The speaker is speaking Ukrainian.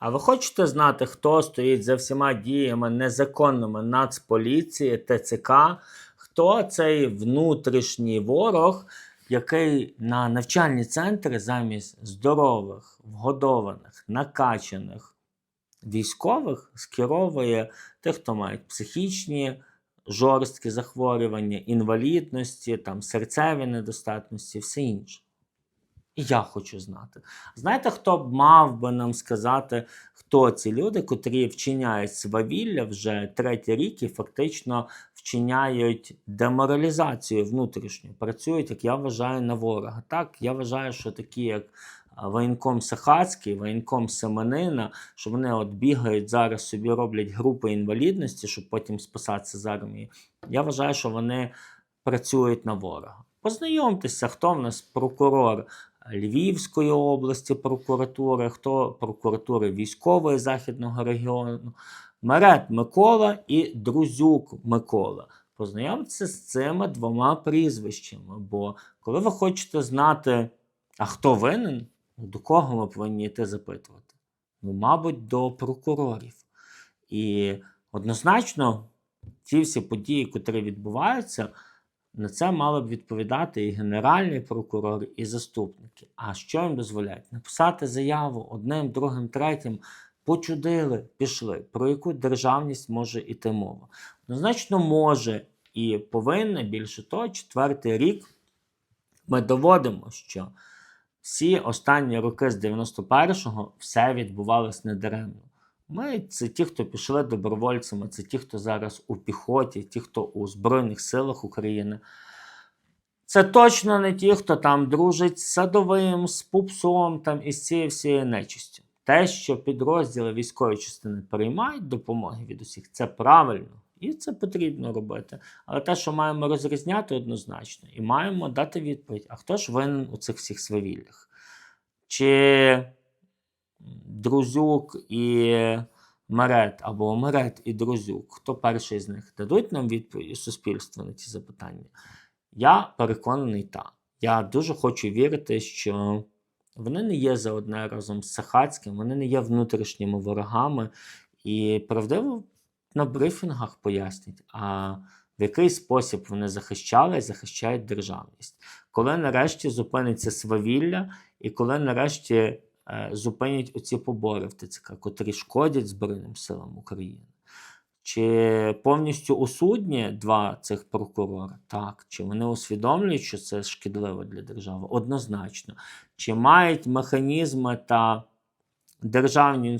А ви хочете знати, хто стоїть за всіма діями незаконними Нацполіції, ТЦК? Хто цей внутрішній ворог, який на навчальні центри замість здорових, вгодованих, накачаних військових скеровує тих, хто мають психічні жорсткі захворювання, інвалідності, там, серцеві недостатності, все інше. І я хочу знати. Знаєте, хто б мав би нам сказати, хто ці люди, котрі вчиняють свавілля вже третій рік і фактично вчиняють деморалізацію внутрішню, працюють, як я вважаю, на ворога. Так, я вважаю, що такі, як воєнком Сахацький, воєнком Семенина, що вони от бігають зараз собі роблять групи інвалідності, щоб потім спасатися з армії. Я вважаю, що вони працюють на ворога. Познайомтеся, хто в нас прокурор Львівської області прокуратури, хто прокуратури військової західного регіону, Мерет Микола і Друзюк Микола. Познайомтеся з цими двома прізвищами. Бо коли ви хочете знати, а хто винен, до кого ми повинні йти запитувати? Ну, мабуть, до прокурорів. І однозначно, ті всі події, котрі відбуваються, на це мали б відповідати і генеральний прокурор, і заступники. А що їм дозволяють? Написати заяву одним, другим, третім. Почудили, пішли. Про яку державність може йти мова? Однозначно може і повинна, більше того, четвертий рік ми доводимо, що всі останні роки з 91-го все відбувалось недаремно. Ми це ті, хто пішли добровольцями, це ті, хто зараз у піхоті, ті, хто у Збройних силах України. Це точно не ті, хто там дружить з садовим, з пупсом там, і з цією всією нечистю. Те, що підрозділи військової частини приймають допомоги від усіх, це правильно. І це потрібно робити. Але те, що маємо розрізняти однозначно, і маємо дати відповідь: а хто ж винен у цих всіх свавіллях? Чи Друзюк і Мерет, або Мерет і Друзюк, хто перший з них дадуть нам відповідь суспільству на ці запитання? Я переконаний так. Я дуже хочу вірити, що вони не є за одне разом з Сахацьким, вони не є внутрішніми ворогами, і правдиво на брифінгах пояснять, а в який спосіб вони захищали і захищають державність. Коли нарешті зупиниться свавілля, і коли нарешті зупинять оці побори в ТЦК, котрі шкодять Збройним силам України. Чи повністю усудні два цих прокурори? Так. Чи вони усвідомлюють, що це шкідливо для держави? Однозначно. Чи мають механізми та державні